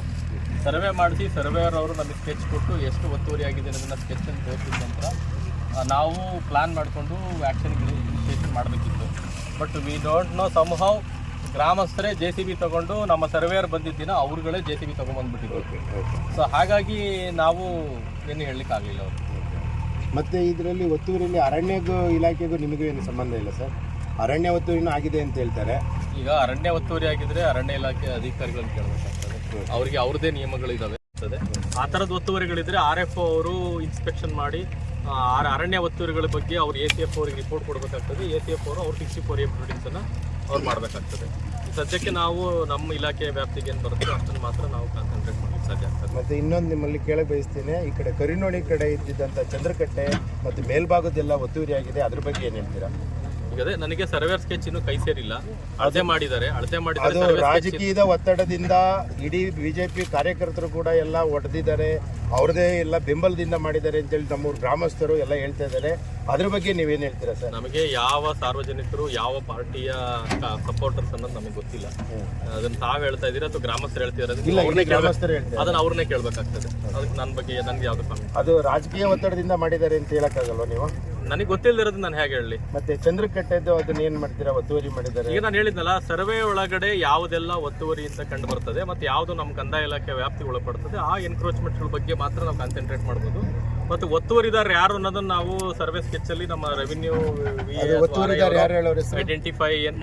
ಸರ್ವೆ ಮಾಡಿಸಿ ಸರ್ವೇಯರ್ ಅವರು ನಮಗೆ ಸ್ಕೆಚ್ ಕೊಟ್ಟು ಎಷ್ಟು ಒತ್ತುವರಿ ಆಗಿದೆ ಅನ್ನೋದನ್ನ ಸ್ಕೆಚ್ ಅಂತ ತೋರಿಸಿದ ನಂತರ ನಾವು ಪ್ಲಾನ್ ಮಾಡಿಕೊಂಡು ಆ್ಯಕ್ಷನ್ಗೆ ಇನಿಷಿಯೇಷನ್ ಮಾಡಬೇಕಿತ್ತು. But we don't know some how ಗ್ರಾಮಸ್ಥರೇ J C B ತಗೊಂಡು ನಮ್ಮ ಸರ್ವೇಯರ್ ಬಂದಿದ್ದಿನ ಅವ್ರುಗಳೇ ಜೆ ಸಿ ಬಿ ತೊಗೊಂಡ್ಬಂದ್ಬಿಟ್ಟಿದ್ರು. ಸೊ ಹಾಗಾಗಿ ನಾವು ಏನು ಹೇಳಲಿಕ್ಕೆ ಆಗಲಿಲ್ಲ ಅವರು. ಮತ್ತು ಇದರಲ್ಲಿ ಒತ್ತುವರಿಯಲ್ಲಿ ಅರಣ್ಯಗೂ ಇಲಾಖೆಗೂ ನಿಮಗೂ ಏನು ಸಂಬಂಧ ಇಲ್ಲ ಸರ್? ಅರಣ್ಯ ಒತ್ತುವರಿನೂ ಆಗಿದೆ ಅಂತ ಹೇಳ್ತಾರೆ. ಈಗ ಅರಣ್ಯ ಒತ್ತುವರಿ ಆಗಿದ್ರೆ ಅರಣ್ಯ ಇಲಾಖೆ ಅಧಿಕಾರಿಗಳನ್ನು ಕೇಳಬೇಕಾಗ್ತದೆ. ಅವರಿಗೆ ಅವ್ರದೇ ನಿಯಮಗಳಿದ್ದಾವೆ ಆ ಥರದ ಒತ್ತುವರಿಗಳಿದ್ರೆ ಆರ್ ಎಫ್ ಅವರು ಇನ್ಸ್ಪೆಕ್ಷನ್ ಮಾಡಿ ಅರಣ್ಯ ಒತ್ತುವರಿಗಳ ಬಗ್ಗೆ ಅವ್ರು ಎ ಸಿ ಎಫ್ ಅವರಿಗೆ ರಿಪೋರ್ಟ್ ಕೊಡಬೇಕಾಗ್ತದೆ. ಎ ಸಿ ಎಫ್ ಅವರು ಅವ್ರು ಸಿಕ್ಸ್ಟಿ ಫೋರ್ ಎ ಬಿಲ್ಡಿಂಗ್ಸನ್ನು ಅವ್ರು ಮಾಡಬೇಕಾಗ್ತದೆ. ಸದ್ಯಕ್ಕೆ ನಾವು ನಮ್ಮ ಇಲಾಖೆ ವ್ಯಾಪ್ತಿಗೆ ಏನು ಬರುತ್ತೆ ಅಷ್ಟನ್ನು ಮಾತ್ರ ನಾವು ಕಾನ್ಸಂಟ್ರೇಟ್ ಮಾಡಲಿಕ್ಕೆ ಸಾಧ್ಯ ಆಗ್ತದೆ. ಮತ್ತು ಇನ್ನೊಂದು ನಿಮ್ಮಲ್ಲಿ ಕೇಳಕ್ಕೆ ಬಯಸ್ತೇನೆ, ಈ ಕಡೆ ಕರಿನೋಳಿ ಕಡೆ ಇದ್ದಿದ್ದಂಥ ಚಂದ್ರಕಟ್ಟೆ ಮತ್ತು ಮೇಲ್ಭಾಗದೆಲ್ಲ ಒತ್ತುವರಿ ಆಗಿದೆ, ಅದ್ರ ಬಗ್ಗೆ ಏನು ಹೇಳ್ತೀರಾ? ಈಗ ಅದೇ ನನಗೆ ಸರ್ವೇರ್ ಸ್ಕೆಚ್ ಇನ್ನು ಕೈ ಸೇರಿಲ್ಲ. ಅಳತೆ ಮಾಡಿದ್ದಾರೆ. ಅಳತೆ ಮಾಡಿದ್ದಾರೆ ಅದು ರಾಜಕೀಯದ ಒತ್ತಡದಿಂದ ಇಡೀ ಬಿಜೆಪಿ ಕಾರ್ಯಕರ್ತರು ಕೂಡ ಎಲ್ಲ ಒಡೆದಿದ್ದಾರೆ. ಅವ್ರದೇ ಎಲ್ಲ ಬೆಂಬಲದಿಂದ ಮಾಡಿದ್ದಾರೆ ಅಂತೇಳಿ ನಮ್ಮೂರು ಗ್ರಾಮಸ್ಥರು ಎಲ್ಲ ಹೇಳ್ತಾ ಇದ್ದಾರೆ. ಅದ್ರ ಬಗ್ಗೆ ನೀವೇನು ಹೇಳ್ತೀರಾ ಸರ್? ನಮಗೆ ಯಾವ ಸಾರ್ವಜನಿಕರು ಯಾವ ಪಾರ್ಟಿಯ ಸಪೋರ್ಟರ್ಸ್ ಅನ್ನೋದು ನಮಗೆ ಗೊತ್ತಿಲ್ಲ. ಅದನ್ನ ತಾವ್ ಹೇಳ್ತಾ ಇದೀರಾ ಅಥವಾ ಗ್ರಾಮಸ್ಥರು ಹೇಳ್ತಿದ್ದಾರೆ ಇಲ್ಲ ಗ್ರಾಮಸ್ಥರು ಹೇಳ್ತಾರೆ ಅದನ್ನ ಅವ್ರನ್ನೇ ಕೇಳ್ಬೇಕಾಗ್ತದೆ. ಅದಕ್ಕೆ ನನ್ನ ಬಗ್ಗೆ ನನ್ಗೆ ಯಾವ್ದು ಅದು ರಾಜಕೀಯ ಒತ್ತಡದಿಂದ ಮಾಡಿದ್ದಾರೆ ಅಂತ ಹೇಳಕ್ಕಾಗಲ್ವಾ ನೀವು? ನನಗೆ ಗೊತ್ತಿಲ್ಲದಿರೋದು ನಾನು ಹೇಗೆ ಹೇಳಿ ಮತ್ತೆ ಚಂದ್ರಕಟ್ಟೆದು ಅದನ್ನ ಏನ್ ಮಾಡ್ತೀರಾ? ಒತ್ತುವರಿ ಮಾಡಿದ್ದಾರೆ ಈಗ ನಾನು ಹೇಳಿದ್ನಲ್ಲ ಸರ್ವೆ ಒಳಗಡೆ ಯಾವುದೆಲ್ಲ ಒತ್ತುವರಿ ಅಂತ ಕಂಡು ಬರ್ತದೆ ಮತ್ತೆ ಯಾವುದು ನಮ್ಮ ಕಂದಾಯ ಇಲಾಖೆ ವ್ಯಾಪ್ತಿ ಒಳಪಡ್ತದೆ ಆ ಎನ್ಕ್ರೋಚ್ಮೆಂಟ್ಗಳ ಬಗ್ಗೆ ಮಾತ್ರ ನಾವು ಕಾನ್ಸಂಟ್ರೇಟ್ ಮಾಡ್ಬೋದು. ಮತ್ತು ಒತ್ತುವರಿದಾರ ಯಾರು ಅನ್ನೋದನ್ನ ನಾವು ಸರ್ವೆ ಸ್ಕೆಚ್ ಅಲ್ಲಿ ನಮ್ಮ ರೆವಿನ್ಯೂ ಅದು ಒತ್ತುವರಿದಾರ ಯಾರು ಹೇಳೋರು ಹೆಸರು? ಐಡೆಂಟಿಫೈ ಏನ್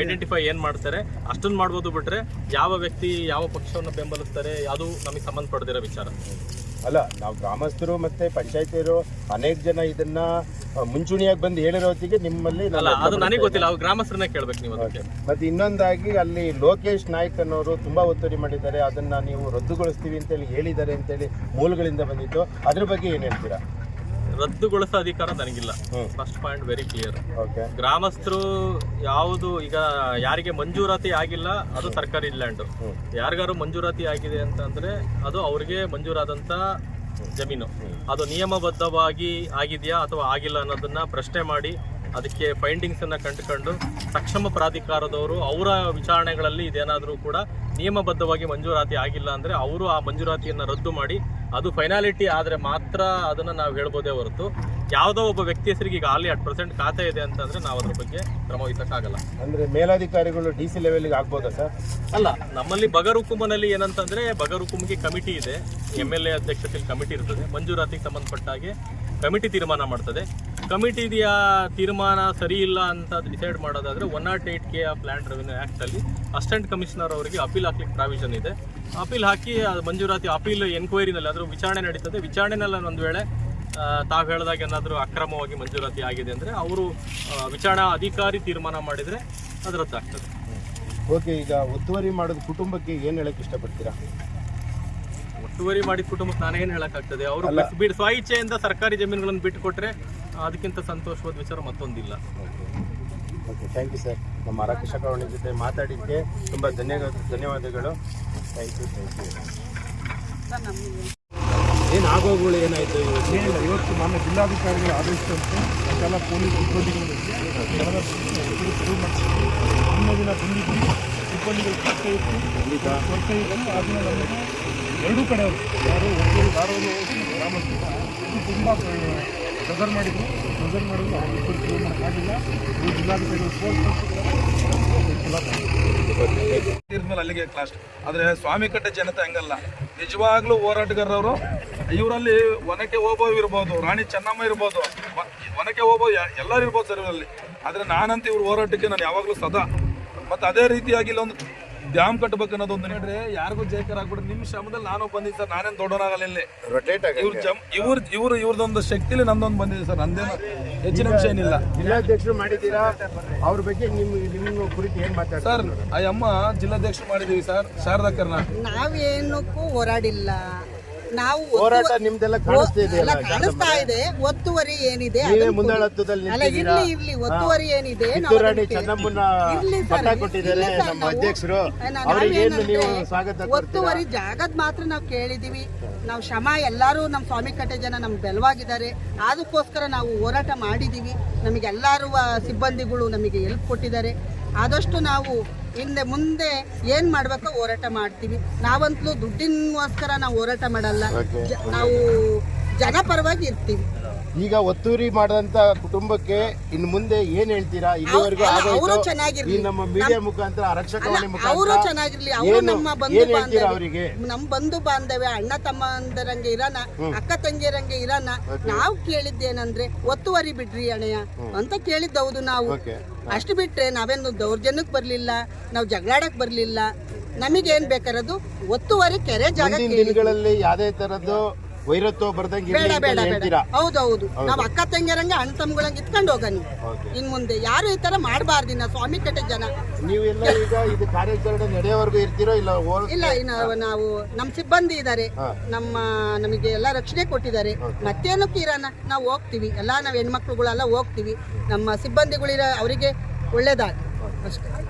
ಐಡೆಂಟಿಫೈ ಏನ್ ಮಾಡ್ತಾರೆ ಅಷ್ಟನ್ನು ಮಾಡ್ಬೋದು ಬಿಟ್ರೆ ಯಾವ ವ್ಯಕ್ತಿ ಯಾವ ಪಕ್ಷವನ್ನು ಬೆಂಬಲಿಸ್ತಾರೆ ಅದು ನಮಗೆ ಸಂಬಂಧಪಡದಿರೋ ವಿಚಾರ. ಅಲ್ಲ ನಾವು ಗ್ರಾಮಸ್ಥರು ಮತ್ತೆ ಪಂಚಾಯತಿಯರು ಅನೇಕ ಜನ ಇದನ್ನ ಮುಂಚೂಣಿಯಾಗಿ ಬಂದು ಹೇಳಿರೋ ಹೊತ್ತಿಗೆ ನಿಮ್ಮಲ್ಲಿ ಅಲ್ಲ ಅದು ನನಗೆ ಗೊತ್ತಿಲ್ಲ. ಅವ್ರು ಗ್ರಾಮಸ್ಥರನ್ನ ಕೇಳ್ಬೇಕು ನೀವು ಅದಕ್ಕೆ. ಮತ್ತೆ ಇನ್ನೊಂದಾಗಿ ಅಲ್ಲಿ ಲೋಕೇಶ್ ನಾಯ್ಕ್ ಅನ್ನೋರು ತುಂಬಾ ಒತ್ತುವರಿ ಮಾಡಿದ್ದಾರೆ. ಅದನ್ನ ನೀವು ರದ್ದುಗೊಳಿಸ್ತೀವಿ ಅಂತೇಳಿ ಹೇಳಿದ್ದಾರೆ ಅಂತೇಳಿ ಮೂಲಗಳಿಂದ ಬಂದಿತ್ತು ಅದ್ರ ಬಗ್ಗೆ ಏನ್ ಹೇಳ್ತೀರಾ? ರದ್ದುಗೊಳಿಸೋ ಅಧಿಕಾರ ನನಗಿಲ್ಲ. ಫಸ್ಟ್ ಪಾಯಿಂಟ್ ವೆರಿ ಕ್ಲಿಯರ್ ಗ್ರಾಮಸ್ಥರು ಯಾವುದು ಈಗ ಯಾರಿಗೆ ಮಂಜೂರಾತಿ ಆಗಿಲ್ಲ ಅದು ಸರ್ಕಾರಿ ಲ್ಯಾಂಡ್ ಯಾರಿಗಾರು ಮಂಜೂರಾತಿ ಆಗಿದೆ ಅಂತ ಅಂದ್ರೆ ಅದು ಅವ್ರಿಗೆ ಮಂಜೂರಾದಂತ ಜಮೀನು. ಅದು ನಿಯಮಬದ್ಧವಾಗಿ ಆಗಿದೆಯಾ ಅಥವಾ ಆಗಿಲ್ಲ ಅನ್ನೋದನ್ನ ಪ್ರಶ್ನೆ ಮಾಡಿ ಅದಕ್ಕೆ ಫೈಂಡಿಂಗ್ಸ್ ಅನ್ನ ಕಂಡುಕೊಂಡು ಸಕ್ಷಮ ಪ್ರಾಧಿಕಾರದವರು ಅವರ ವಿಚಾರಣೆಗಳಲ್ಲಿ ಇದೇನಾದರೂ ಕೂಡ ನಿಯಮಬದ್ಧವಾಗಿ ಮಂಜೂರಾತಿ ಆಗಿಲ್ಲ ಅಂದ್ರೆ ಅವರು ಆ ಮಂಜೂರಾತಿಯನ್ನು ರದ್ದು ಮಾಡಿ ಅದು ಫೈನಾಲಿಟಿ ಆದರೆ ಮಾತ್ರ ಅದನ್ನು ನಾವು ಹೇಳ್ಬೋದೇ ಹೊರತು ಯಾವುದೋ ಒಬ್ಬ ವ್ಯಕ್ತಿ ಹೆಸರಿಗೆ ಈಗ ಆಲಿ ಅಟ್ ಪ್ರೆಸೆಂಟ್ ಖಾತೆ ಇದೆ ಅಂತಂದರೆ ನಾವು ಅದ್ರ ಬಗ್ಗೆ ಕ್ರಮ ವಹಿಸೋಕ್ಕಾಗಲ್ಲ. ಅಂದರೆ ಮೇಲಾಧಿಕಾರಿಗಳು ಡಿ ಸಿ ಲೆವೆಲ್ಗೆ ಆಗ್ಬೋದಾ ಸರ್? ಅಲ್ಲ ನಮ್ಮಲ್ಲಿ ಬಗರ್ ಹುಕುಮನಲ್ಲಿ ಏನಂತಂದರೆ ಬಗರ್ ಹುಕುಮ್ಗೆ ಕಮಿಟಿ ಇದೆ. ಎಂ ಎಲ್ ಎ ಅಧ್ಯಕ್ಷತೆಯಲ್ಲಿ ಕಮಿಟಿ ಇರ್ತದೆ. ಮಂಜೂರಾತಿಗೆ ಸಂಬಂಧಪಟ್ಟ ಹಾಗೆ ಕಮಿಟಿ ತೀರ್ಮಾನ ಮಾಡ್ತದೆ. ಕಮಿಟಿಯ ತೀರ್ಮಾನ ಸರಿ ಇಲ್ಲ ಅಂತ ಡಿಸೈಡ್ ಮಾಡೋದಾದರೆ one not eight K of land revenue ಆ್ಯಕ್ಟಲ್ಲಿ assistant assistant commissioner ಅವರಿಗೆ ಅಪೀಲ್ ಹಾಕ್ಲಿಕ್ಕೆ ಪ್ರಾವಿಷನ್ ಇದೆ. ಅಪೀಲ್ ಹಾಕಿ ಅದು ಮಂಜೂರಾತಿ ಅಪೀಲ್ ಎನ್ಕ್ವೈರಿನಲ್ಲಿ ಅದರ ವಿಚಾರಣೆ ನಡೀತದೆ. ವಿಚಾರಣೆನಲ್ಲಿ ಒಂದು ವೇಳೆ ತಾವು ಹೇಳಿದಾಗ ಏನಾದರೂ ಅಕ್ರಮವಾಗಿ ಮಂಜೂರಾತಿ ಆಗಿದೆ ಅಂದರೆ ಅವರು ವಿಚಾರಣಾ ಅಧಿಕಾರಿ ತೀರ್ಮಾನ ಮಾಡಿದರೆ ಅದು ರದ್ದಾಗ್ತದೆ ಓಕೆ ಈಗ ಒತ್ತುವರಿ ಮಾಡಿದ ಕುಟುಂಬಕ್ಕೆ ಏನು ಹೇಳಕ್ಕೆ ಇಷ್ಟಪಡ್ತೀರಾ? ಒತ್ತುವರಿ ಮಾಡಿದ ಕುಟುಂಬಕ್ಕೆ ನಾನೇನು ಹೇಳೋಕ್ಕಾಗ್ತದೆ ಅವರು ಬಿಟ್ಟು ಸ್ವ ಇಚ್ಛೆಯಿಂದ ಸರ್ಕಾರಿ ಜಮೀನುಗಳನ್ನು ಬಿಟ್ಟು ಕೊಟ್ರೆ ಅದಕ್ಕಿಂತ ಸಂತೋಷವಾದ ವಿಚಾರ ಮತ್ತೊಂದಿಲ್ಲ. ಓಕೆ ಥ್ಯಾಂಕ್ ಯು ಸರ್ ನಮ್ಮ ಆರಕ್ಷಕವಣ ಜೊತೆ ಮಾತಾಡಿದ್ದಕ್ಕೆ ತುಂಬ ಧನ್ಯವಾದ ಧನ್ಯವಾದಗಳು. ಥ್ಯಾಂಕ್ ಯು ಥ್ಯಾಂಕ್ ಯು ಏನು ಆಗೋಗಳು ಏನಾಯಿತು ಇವತ್ತು? ಏನಿಲ್ಲ ಇವತ್ತು ನಮ್ಮ ಜಿಲ್ಲಾಧಿಕಾರಿಗಳ ಆದೇಶದಂತೆ ಎಲ್ಲ ಪೊಲೀಸ್ ಸಿಬ್ಬಂದಿಗಳು ದಿನ ಬಂದಿದ್ದು ಸಿಬ್ಬಂದಿಗಳು ಕೊರತೆ ಇತ್ತು ಕೊರತೆ ಇತ್ತು ಅದನ್ನು ನಮಗೆ ಎರಡೂ ಕಡೆಯವರು ಯಾರು ಒಬ್ಬರು ಯಾರೋ ಗ್ರಾಮಸ್ಥರು ಇದು ತುಂಬ ಪ್ರೆಸರ್ ಮಾಡಿದ್ರು. ಪ್ರೆಸರ್ ಮಾಡಿದ್ರು, ಅವ್ರು ಮಾಡೋಕ್ಕಾಗಿಲ್ಲ ಈ ಜಿಲ್ಲಾಧಿಕಾರಿ ಅಲ್ಲಿಗೆ ಕ್ಲಾಸ್ಟ್ ಆದರೆ ಸ್ವಾಮಿ ಕಟ್ಟ ಜನತೆ ಹಂಗಲ್ಲ. ನಿಜವಾಗ್ಲೂ ಹೋರಾಟಗಾರರವರು, ಇವರಲ್ಲಿ ಒನಕೆ ಓಬವ್ ಇರ್ಬೋದು, ರಾಣಿ ಚೆನ್ನಮ್ಮ ಇರ್ಬೋದು ಒನಕೆ ಓಬೋ ಯ- ಎಲ್ಲರೂ ಇರ್ಬೋದು ಸರ್ ಇವರಲ್ಲಿ. ಆದರೆ ನಾನಂತ ಇವ್ರ ಹೋರಾಟಕ್ಕೆ ನಾನು ಯಾವಾಗಲೂ ಸದಾ, ಮತ್ತೆ ಅದೇ ರೀತಿಯಾಗಿ ಇಲ್ಲೊಂದು ಡ್ಯಾಮ್ ಕಟ್ಟಬೇಕು ಅನ್ನೋದೊಂದು ನೋಡ್ರಿ ಯಾರಿಗೂ ಜೇಕರ್ ಆಗ್ಬಿಡ್ರಿ ನಿಮ್ಮ ಶ್ರಮದಲ್ಲಿ ನಾನು ಬಂದಿದ್ದೆ ಸರ್ ನಾನೇನು ದೊಡ್ಡವನಾಗಲ್ಲ ಇಲ್ಲಿ ರೊಟೇಟ್ ಆಗಿ ಇವ್ರ ಜಮ್ ಇವ್ರ ಇವ್ರ ಇವ್ರದೊಂದು ಶಕ್ತಿಲಿ ನಂದೊಂದು ಬಂದಿದೆ ಸರ್ ನಂದೇನು ಹೆಚ್ಚಿನ ಅಂಶ ಏನಿಲ್ಲ. ಜಿಲ್ಲಾಧ್ಯಕ್ಷರು ಮಾಡಿದ್ದೀರಾ? ಅವ್ರ ಬಗ್ಗೆ ನಿಮ್ಮ ನಿಮ್ಮ ಕುರಿತು ಏನು ಮಾತಾಡ್ತಾರೆ? ಸರ್ ಆ ಅಮ್ಮ ಜಿಲ್ಲಾಧ್ಯಕ್ಷರು ಮಾಡಿದೀವಿ ಸರ್ ಶಾರದಾ ಕರ್ನಾಟಕ. ನಾವೇನಕ್ಕೂ ಹೋರಾಡಿಲ್ಲ. ನಾವು ಹೋರಾಟ ನಿಮ್ದೆಲ್ಲ ಕಾಣಿಸ್ತಾ ಅಲ್ಲ, ಕಾಣಿಸ್ತಾ ಇದೆ. ಒತ್ತುವರಿ ಏನಿದೆ ನೀವೇ ಅದನ್ನ ಮುಂದಾಳತ್ವದಲ್ಲಿ ಅಲ್ಲ ನಿಂತಿದ್ದೀರಾ? ಇರ್ಲಿ ಇರ್ಲಿ ಒತ್ತುವರಿ ಏನಿದೆ ನಾವು ಕಿತ್ತೂರು ರಾಣಿ ಚೆನ್ನಮ್ಮನ ಇರ್ಲಿ ಸರ್, ಪಟ್ಟ ಕೊಟ್ಟಿದ್ದಾರೆ ಇರ್ಲಿ ಸರ್, ನಮ್ಮ ನಾವು- ಅಧ್ಯಕ್ಷರು. ಅವರಿಗೆ ಅವ್ರಿಗೆ ಏನು ನಾವೇನಂದ್ರೆ ನೀವು ಸ್ವಾಗತ ಕೊಡ್ತೀರಾ? ಒತ್ತುವರಿ ಜಾಗದ ಮಾತ್ರ ನಾವು ಕೇಳಿದೀವಿ. ನಾವು ಶ್ರಮ ಎಲ್ಲರೂ ನಮ್ಮ ಸ್ವಾಮಿ ಕಟ್ಟೆ ಜನ ನಮ್ಗೆ ಬೆಲವಾಗಿದ್ದಾರೆ. ಅದಕ್ಕೋಸ್ಕರ ನಾವು ಹೋರಾಟ ಮಾಡಿದೀವಿ. ನಮಗೆಲ್ಲರೂ ಸಿಬ್ಬಂದಿಗಳು ನಮಗೆ ಎಲ್ಪ್ ಕೊಟ್ಟಿದ್ದಾರೆ. ಆದಷ್ಟು ನಾವು ಹಿಂದೆ ಮುಂದೆ ಏನ್ ಮಾಡ್ಬೇಕೋ ಹೋರಾಟ ಮಾಡ್ತೀವಿ. ನಾವಂತಲೂ ದುಡ್ಡಿನಗೋಸ್ಕರ ನಾವು ಹೋರಾಟ ಮಾಡಲ್ಲ. ನಾವು ಜನಪರವಾಗಿ ಇರ್ತೀವಿ. ಈಗ ಒತ್ತುವರಿ ಮಾಡಿದಂತ ಕುಟುಂಬಕ್ಕೆ ಇನ್ನು ಮುಂದೆ ಏನ್ ಹೇಳ್ತೀರಾ? ಇಲ್ಲಿವರೆಗೂ ಆಗೋದು ಆಗೋಯ್ತು. ಈ ನಮ್ಮ ಮೀಡಿಯಾ ಮುಖಾಂತರ ಆರಕ್ಷಕವಾಣಿ ಅವರು ಮುಖಾಂತರ ಚೆನ್ನಾಗಿರ್ಲಿ. ಅವರು ನಮ್ಮ ಬಂಧು ಬಾಂಧವ್ಯ. ಅವರಿಗೆ? ನಮ್ಮ ಬಂಧು ಬಾಂಧವ್ಯ ಅಣ್ಣ ತಮ್ಮಂದರಂಗೆ ಇರಾನ ಅಕ್ಕ ತಂಗಿಯರಂಗೆ ಇರಾನ ನಾವು ಕೇಳಿದ್ದೇನಂದ್ರೆ ಒತ್ತುವರಿ ಬಿಡ್ರಿ ಅಣ್ಣಯ್ಯ ಅಂತ ಕೇಳಿದ್ದೌದು ನಾವು. ಅಷ್ಟು ಬಿಟ್ರೆ ನಾವೇನು ದೌರ್ಜನ್ಯಕ್ಕೆ ಬರ್ಲಿಲ್ಲ ನಾವು ಜಗಳಾಡಕ್ ಬರ್ಲಿಲ್ಲ. ನಮಗೇನ್ ಬೇಕಾರದು ಒತ್ತುವರಿ ಕೆರೆ ಜಾಗ ದಿನಗಳಲ್ಲಿ ಯಾವ್ದೇ ತರದ್ದು ವೈರತ್ವ ಬರ್ದಂಗೆ ಬೇಡ ಇರ್ಲಿ ಬೇಡ ಬೇಡ. ಹೇಳ್ತೀರಾ? ಹೌದೌದು ನಾವು ಅಕ್ಕ ತಂಗಿರಂಗೆ ಅಣ್ಣ ತಮ್ಮಗಳಂಗೆ ಇತ್ಕೊಂಡು ಹೋಗ ನೀವು ಇನ್ ಮುಂದೆ ಯಾರು ಈ ತರ ಮಾಡಬಾರ್ದಿನ ಸ್ವಾಮಿ ಕಟ್ಟೆ ಜನ. ನೀವೆಲ್ಲ ಈಗ ಇದು ಕಾರ್ಯಾಚರಣೆ ನಡೆಯೋವರೆಗೂ ಇರ್ತೀರೋ ಇಲ್ಲ ಇಲ್ಲ ಇನ್ನು ನಾವು ನಮ್ಮ ಸಿಬ್ಬಂದಿ ಇದ್ದಾರೆ ನಮ್ಮ ನಮಗೆ ಎಲ್ಲ ರಕ್ಷಣೆ ಕೊಟ್ಟಿದ್ದಾರೆ. ಮತ್ತೇನು ಇರೋಣ ನಾವು ಹೋಗ್ತೀವಿ. ಎಲ್ಲ ನಾವು ಹೆಣ್ಮಕ್ಳುಗಳೆಲ್ಲ ಹೋಗ್ತೀವಿ. ನಮ್ಮ ಸಿಬ್ಬಂದಿಗಳಿರೋ ಅವರಿಗೆ ಒಳ್ಳೇದಾಗಿ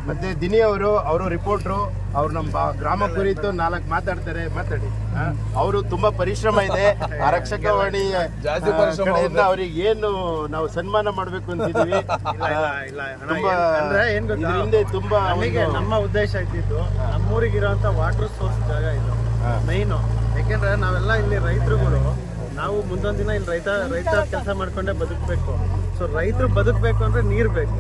ಮತ್ತೆ ದಿನಿ ಅವರು ಅವರು ರಿಪೋರ್ಟ್ರು ಅವ್ರು ನಮ್ಮ ಬಾ- ಗ್ರಾಮ ಕುರಿತು ನಾಲ್ಕು ಮಾತಾಡ್ತಾರೆ ಮಾತಾಡಿ. ಅವರು ತುಂಬಾ ಪರಿಶ್ರಮ ಇದೆ. ಆರಕ್ಷಕವಾಣಿ ಅವ್ರಿಗೆ ಏನು ನಾವು ಸನ್ಮಾನ ಮಾಡ್ಬೇಕು ಅಂತಿದ್ವಿ ತುಂಬಾ ಹಿಂದೆ ತುಂಬಾ ನಮಗೆ ನಮ್ಮ ಉದ್ದೇಶ ಇದ್ದಿದ್ದು ನಮ್ಮೂರಿಗೆ ಇರುವಂತ ವಾಟರ್ ಸೋರ್ಸ್ ಜಾಗ ಇದು. ಮೈನ್ ಯಾಕೆಂದ್ರೆ ನಾವೆಲ್ಲ ಇಲ್ಲಿ ರೈತರುಗಳು ನಾವು ಮುಂದೊಂದು ದಿನ ಇಲ್ಲಿ ರೈತ ರೈತ ಕೆಲಸ ಮಾಡ್ಕೊಂಡೇ ಬದುಕಬೇಕು. ಸೊ ರೈತರು ಬದುಕಬೇಕು ಅಂದ್ರೆ ನೀರು ಬೇಕು.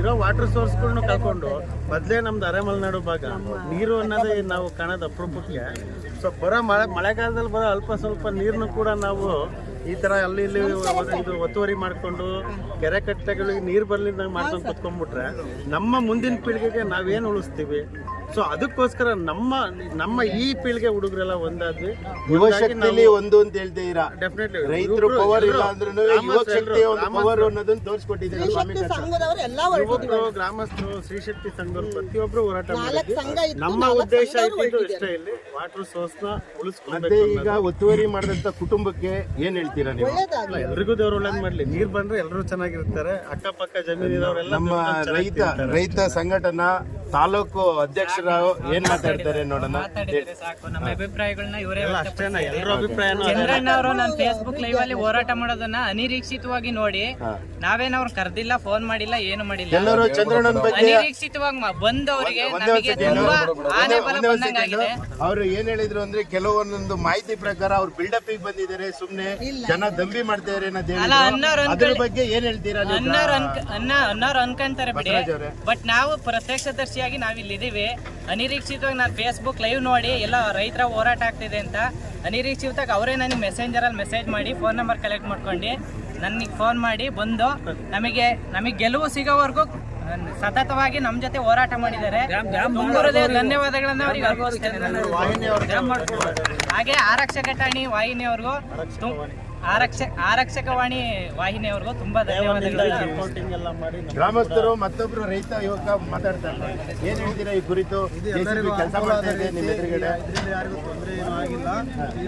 ಇರೋ ವಾಟರ್ ಸೋರ್ಸ್ಗಳನ್ನ ಕಳ್ಕೊಂಡು ಮೊದಲೇ ನಮ್ದು ಅರೆಮಲೆನಾಡು ಭಾಗ. ನೀರು ಅನ್ನೋದೇ ನಾವು ಕಾಣೋದು ಅಪರೂಪಕ್ಕೆ. ಸೊ ಬರೋ ಮಳೆ ಮಳೆಗಾಲದಲ್ಲಿ ಬರೋ ಅಲ್ಪ ಸ್ವಲ್ಪ ನೀರನ್ನು ಕೂಡ ನಾವು ಈ ತರ ಅಲ್ಲಿ ಇಲ್ಲಿ ಇದು ಒತ್ತುವರಿ ಮಾಡಿಕೊಂಡು ಕೆರೆ ಕಟ್ಟೆಗಳಿಗೆ ನೀರು ಬರ್ಲಿಂದಂಗೆ ಮಾಡ್ಕೊಂಡು ಕುತ್ಕೊಂಡ್ಬಿಟ್ರೆ ನಮ್ಮ ಮುಂದಿನ ಪೀಳಿಗೆಗೆ ನಾವೇನು ಉಳಿಸ್ತೀವಿ? ಸೊ ಅದಕ್ಕೋಸ್ಕರ ನಮ್ಮ ನಮ್ಮ ಈ ಪೀಳಿಗೆ ಹುಡುಗರೆಲ್ಲ ಒಂದಾದ್ವಿ ಯುವ ಶಕ್ತಿಲಿ ಒಂದು ಅಂತ ಹೇಳ್ತೀರಾ ಡೆಫಿನೆಟ್ಲಿ ರೈತರು ಪವರ್ ಇಲ್ಲ ಅಂದ್ರೂ ಯುವ ಶಕ್ತಿಯ ಒಂದು ಪವರ್ ಅನ್ನೋದನ್ನ ತೋರಿಸ್ಕೊಟ್ಟಿದ್ದಾರೆ ಶಕ್ತಿ ಸಂಘದವರು ಯುವಕರು ಗ್ರಾಮಸ್ಥರು ಶ್ರೀಶಕ್ತಿ ಸಂಘರು ಪ್ರತಿಯೊಬ್ರು ಹೋರಾಟ ಮಾಡಿದ್ವಿ. ನಮ್ಮ ಉದ್ದೇಶ ಸಂಘದವ್ರು ಇಷ್ಟೇ ಇಲ್ಲಿ. ವಾಟರ್ ಸೋರ್ಸ್ನ ಮತ್ತೆ ಉಳಿಸ್ಕೊಳ್ಬೇಕು ಈಗ ಒತ್ತುವರಿ ಮಾಡಿದಂತ ಕುಟುಂಬಕ್ಕೆ ಏನ್ ಹೇಳ್ತೀರಾ ನೀವು? ಎಲ್ರಿಗೂ ದೇವ್ರು ಒಳ್ಳೇದ್ ಮಾಡ್ಲಿ. ನೀರ್ ಬಂದ್ರೆ ಎಲ್ಲರೂ ಚೆನ್ನಾಗಿರ್ತಾರೆ ಅಕ್ಕಪಕ್ಕ ಜಮೀನು ಇರೋರೆಲ್ಲ ನಮ್ಮ ರೈತ ರೈತ ಸಂಘಟನಾ ತಾಲೂಕು ಅಧ್ಯಕ್ಷರು ಏನ್ ಮಾತಾಡ್ತಾರೆ ನೋಡೋಣ. ಸಾಕು. ನಮ್ಮ ಅಭಿಪ್ರಾಯಗಳನ್ನ ಇವರೇ ಅಷ್ಟೇನ ಎಲ್ಲರ ಅಭಿಪ್ರಾಯನೂ ಅದೇ. ಚಂದ್ರಣ್ಣವರು ನನ್ನ ಫೇಸ್ಬುಕ್ ಲೈವ್ ಅಲ್ಲಿ ಹೋರಾಟ ಮಾಡೋದನ್ನ ಅನಿರೀಕ್ಷಿತವಾಗಿ ನೋಡಿ. ನಾವೇನವ್ರು ಕರ್ದಿಲ್ಲ ಫೋನ್ ಮಾಡಿಲ್ಲ ಏನು ಮಾಡಿಲ್ಲ. ಎಲ್ಲರೂ ಚಂದ್ರಣ್ಣನ ಬಗ್ಗೆ ಅನಿರೀಕ್ಷಿತವಾಗಿ ಮ- ಬಂದವರಿಗೆ ನಮಗೆ ತುಂಬಾ ಆನೆ ಬಲ ಬಂದಂಗ ಆಗಿದೆ ಅವ್ರು ಏನ್ ಹೇಳಿದ್ರು ಅಂದ್ರೆ ಕೆಲವೊಂದೊಂದು ಮಾಹಿತಿ ಪ್ರಕಾರ ಅವ್ರು ಬಿಲ್ಡಪ್ ಬಂದಿದ್ದಾರೆ ಸುಮ್ನೆ ಜನ ದಂಬಿ ಮಾಡ್ತಿದಾರೆ ಅನ್ನೋದ್ ಅಲ್ಲ, ಹೇಳಿದ್ರು. ಅನ್ನೋರು ಅದ್ರ ಅನ್ಕೊಳ್ಳಿ. ಬಗ್ಗೆ ಏನ್ ಹೇಳ್ತೀರಾ ನೀವು? ಅನ್ನೋರು ಅನ್ಕ ಅನ್ನ ಅನ್ನೋರು ಅನ್ಕೊಂತಾರೆ ಬಿಡಿ. ಬಸವರಾಜ್ ಅವ್ರೆ. ಬಟ್ ನಾವು ಪ್ರತ್ಯಕ್ಷದರ್ಶಿಯಾಗಿ ನಾವು ಇಲ್ಲಿದ್ದೀವಿ. ಅನಿರೀಕ್ಷಿತವಾಗಿ ನಾನು ಫೇಸ್ಬುಕ್ ಲೈವ್ ನೋಡಿ ಎಲ್ಲ ರೈತರ ಹೋರಾಟ ಆಗ್ತಿದೆ ಅಂತ. ಅನಿರೀಕ್ಷಿತವಾಗಿ ಅವರೇ ನನಗೆ ಮೆಸೇಂಜರಲ್ಲಿ ಮೆಸೇಜ್ ಮಾಡಿ ಫೋನ್ ನಂಬರ್ ಕಲೆಕ್ಟ್ ಮಾಡ್ಕೊಂಡು. ನನಗೆ ಫೋನ್ ಮಾಡಿ ಬಂದು ನಮಗೆ ನಮಗೆ ಗೆಲುವು ಸಿಗೋವರೆಗೂ ಸತತವಾಗಿ ನಮ್ಮ ಜೊತೆ ಹೋರಾಟ ಮಾಡಿದ್ದಾರೆ. ಧನ್ಯವಾದಗಳನ್ನು ಅವರಿಗೆ ಅರ್ಪಿಸ್ತೇನೆ ಹಾಗೆ ಆರಕ್ಷಕ ಠಾಣಿ ವಾಹಿನಿಯವ್ರಿಗೂ ಆರಕ್ಷ ಆರಕ್ಷಕ ಆರಕ್ಷಕವಾಣಿ ವಾಹಿನಿಯವ್ರಿಗೂ ತುಂಬಾ ಧನ್ಯವಾದಗಳು. ರಿಪೋರ್ಟಿಂಗ್ ಎಲ್ಲ ಮಾಡಿ ಗ್ರಾಮಸ್ಥರು ಮತ್ತೊಬ್ರು ರೈತ ಯುವಕ ಮಾತಾಡ್ತಾರೆ ಏನ್ ಹೇಳ್ತೀರಾ ಈ ಕುರಿತು? ಕೆಲಸ ಮಾಡ್ತಾ ಇದೆ ನಿಮ್ಮ ಎದುರುಗಡೆ. ಯಾರಿಗೂ ತೊಂದರೆ ಏನೂ ಆಗಿಲ್ಲ.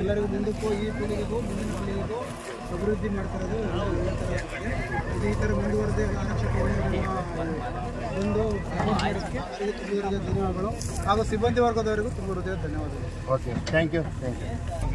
ಎಲ್ಲರಿಗೂ ಮುಂದಕ್ಕೂ ಈ ಪೀಳಿಗೆಗೂ ಮುಂದಿನ ಪೀಳಿಗೆಗೂ ಅಭಿವೃದ್ಧಿ ಮಾಡ್ತಾ ಇರೋದು ಈ ಥರ ಮುಂದುವರೆದೇ ಆರಕ್ಷಕ ಒಂದು ಧನ್ಯವಾದಗಳು ಹಾಗೂ ಸಿಬ್ಬಂದಿ ವರ್ಗದವರಿಗೂ ತುಂಬ ಹೃದಯ ಧನ್ಯವಾದಗಳು. Okay thank you thank you